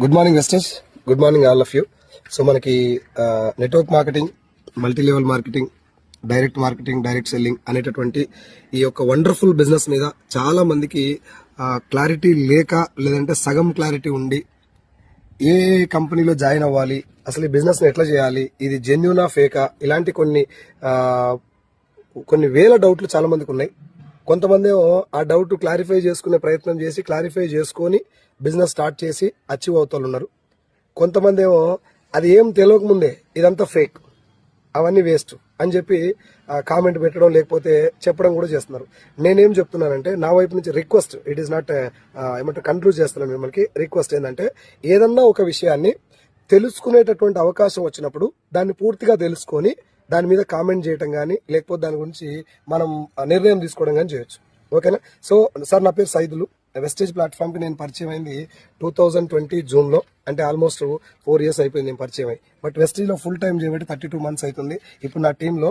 Good morning వెస్టర్స్ good morning all of you so మనకి network marketing multi level marketing direct marketing direct selling అనేటటువంటి ఈ యొక్క wonderful business మీద చాలా మందికి క్లారిటీ లేక లేదంటే సగం క్లారిటీ ఉండి ఏ కంపెనీలో జాయిన్ అవ్వాలి అసలు ఈ బిజినెస్ని ఎట్లా చేయాలి ఇది జెన్యునా ఫేకా ఇలాంటి కొన్ని కొన్ని వేల డౌట్లు చాలా మందికి ఉన్నాయి. కొంతమంది ఆ డౌట్ క్లారిఫై చేసుకునే ప్రయత్నం చేసి క్లారిఫై చేసుకొని బిజినెస్ స్టార్ట్ చేసి అచీవ్ అవుతారు ఉన్నారు. కొంతమంది ఏమో అది ఏం తెలియక ముందే ఇదంతా ఫేక్ అవన్నీ వేస్ట్ అని చెప్పి కామెంట్ పెట్టడం లేకపోతే చెప్పడం కూడా చేస్తున్నారు. నేనేం చెప్తున్నానంటే నా వైపు నుంచి రిక్వెస్ట్ ఇట్ ఈస్ నాట్ ఏమంటారు కన్క్లూడ్ చేస్తున్నాను మిమ్మల్ని రిక్వెస్ట్ ఏంటంటే ఏదన్నా ఒక విషయాన్ని తెలుసుకునేటటువంటి అవకాశం వచ్చినప్పుడు దాన్ని పూర్తిగా తెలుసుకొని దాని మీద కామెంట్ చేయటం కానీ లేకపోతే దాని గురించి మనం నిర్ణయం తీసుకోవడం కానీ చేయొచ్చు. ఓకేనా? సో సార్ నా పేరు సైదులు. వెస్టేజ్ ప్లాట్ఫామ్కి నేను పరిచయం అయింది టూ థౌజండ్ ట్వంటీ జూన్లో అంటే ఆల్మోస్ట్ ఫోర్ ఇయర్స్ అయిపోయింది నేను పరిచయం అయ్యి. బట్ వెస్టేజ్లో ఫుల్ టైం చేయబట్టి థర్టీ టూ మంత్స్ అవుతుంది ఇప్పుడు నా టీంలో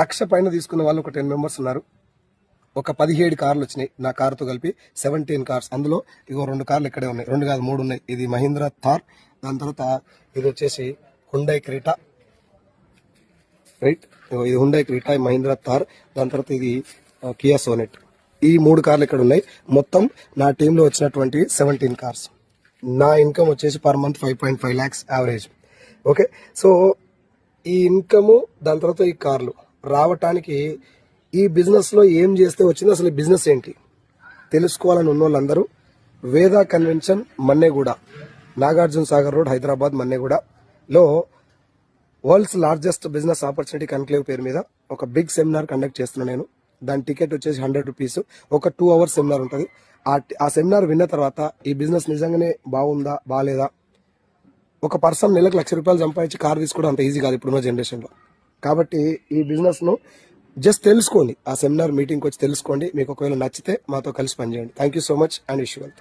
లక్ష పైన తీసుకున్న వాళ్ళు ఒక టెన్ మెంబర్స్ ఉన్నారు. ఒక పదిహేడు కార్లు వచ్చినాయి నా కారుతో కలిపి. సెవెంటీన్ కార్స్ అందులో ఇగో రెండు కార్లు ఇక్కడే ఉన్నాయి. రెండు కాదు మూడు ఉన్నాయి. ఇది మహీంద్రా థార్. దాని తర్వాత ఇది వచ్చేసి హుండై క్రీటా రైట్? ఇది హుండై క్రీటా మహీంద్రా థార్ దాని తర్వాత ఇది కియా సోనెట్ ఈ మూడు కార్లు ఇక్కడ ఉన్నాయి. మొత్తం నా టీంలో వచ్చినటువంటి సెవెంటీన్ కార్స్ నా ఇన్కమ్ వచ్చేసి per month five point five lakhs average okay so ఈ ఇన్కమ్ దాని తర్వాత ఈ కార్లు. రావటానికి ఈ బిజినెస్లో ఏం చేస్తే వచ్చింది అసలు ఈ బిజినెస్ ఏంటి? తెలుసుకోవాలని ఉన్న వాళ్ళందరూ Veda convention Manneguda. Nagarjuna Sagar road Hyderabad మన్నేగూడలో world's largest business opportunity conclave పేరు మీద ఒక బిగ్ సెమినార్ కండక్ట్ చేస్తున్నాను నేను. దాని టికెట్ వచ్చేసి హండ్రెడ్ రూపీస్. ఒక టూ అవర్స్ సెమినార్ ఉంటుంది. ఆ ఆ సెమినార్ విన్న తర్వాత ఈ బిజినెస్ నిజంగానే బాగుందా బాగాలేదా ఒక పర్సన్ నెలకు లక్ష రూపాయలు సంపాదించి కార్ తీసుకోవడం అంత ఈజీ కాదు ఇప్పుడున్న జనరేషన్లో. కాబట్టి ఈ బిజినెస్ను జస్ట్ తెలుసుకోండి. ఆ సెమినార్ మీటింగ్కి వచ్చి తెలుసుకోండి. మీకు ఒకవేళ నచ్చితే మాతో కలిసి పనిచేయండి. Thank you so much and wish wealth